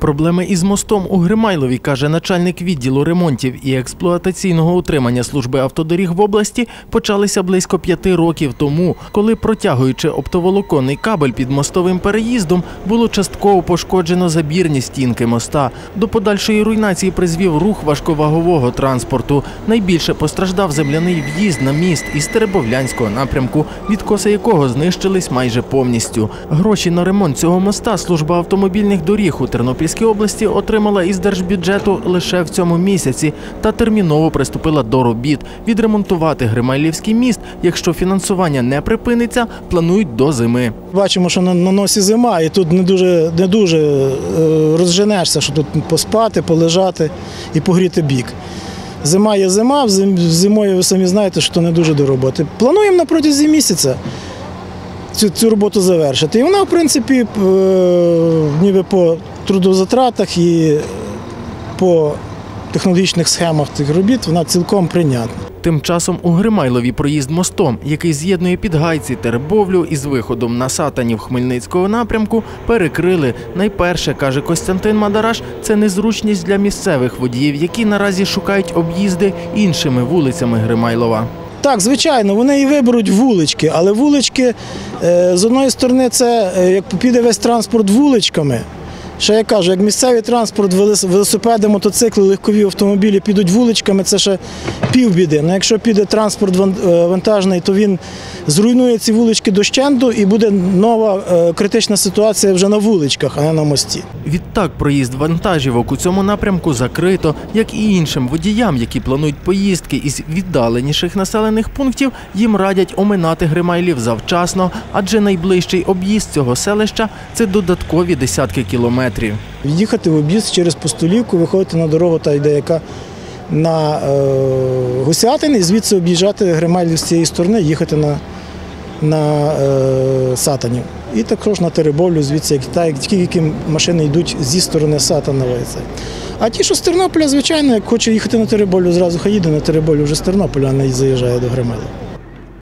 Проблеми із мостом у Гримайлові, каже начальник відділу ремонтів і експлуатаційного утримання служби автодоріг в області, почалися близько п'яти років тому, коли, протягуючи оптоволоконний кабель під мостовим переїздом, було частково пошкоджено забірні стінки моста. До подальшої руйнації призвів рух важковагового транспорту. Найбільше постраждав земляний в'їзд на міст із Теребовлянського напрямку, відкоси якого знищились майже повністю. Гроші на ремонт цього моста служба автомобільних доріг у Тернопільській області отримала із держбюджету лише в цьому місяці та терміново приступила до робіт. Відремонтувати Гримайлівський міст, якщо фінансування не припиниться, планують до зими. Бачимо, що на, на носі зима, і тут не дуже, не дуже е, розженешся, що тут поспати, полежати і погріти бік. Зима є зима, зимою ви самі знаєте, що не дуже до роботи. Плануємо на протязі місяця цю, цю роботу завершити. І вона, в принципі, е, ніби по трудозатратах і по технологічних схемах цих робіт вона цілком прийнятна. Тим часом у Гримайлові проїзд мостом, який з'єднує Підгайці Теребовлю із виходом на Сатанів Хмельницького напрямку, перекрили. Найперше, каже Костянтин Мадараш, це незручність для місцевих водіїв, які наразі шукають об'їзди іншими вулицями Гримайлова. Так, звичайно, вони і виберуть вулички, але вулички е, з одної сторони, це е, як піде весь транспорт вуличками. Ще я кажу, як місцевий транспорт, велосипеди, мотоцикли, легкові автомобілі підуть вуличками, це ще півбіди. Ну, якщо піде транспорт е, вантажний, то він зруйнує ці вулички дощенту і буде нова е, критична ситуація вже на вуличках, а не на мості. Відтак проїзд вантажівок у цьому напрямку закрито, як і іншим водіям, які планують поїздки із віддаленіших населених пунктів, їм радять оминати Гримайлів завчасно, адже найближчий об'їзд цього селища це додаткові десятки кілометрів. Їхати в об'їзд через Постолівку, виходити на дорогу, та йде яка на е, Гусятин, і звідси об'їжджати Гримайлів з цієї сторони, їхати на, на е, Сатанів. І також на Теребовлю, звідси, як, та, тільки машини йдуть зі сторони Сатанової. А ті, що з Тернополя, звичайно, як хоче їхати на Тереболю, зразу хай їде на Тереболю вже з Тернополя, а не заїжджає до Гримайла.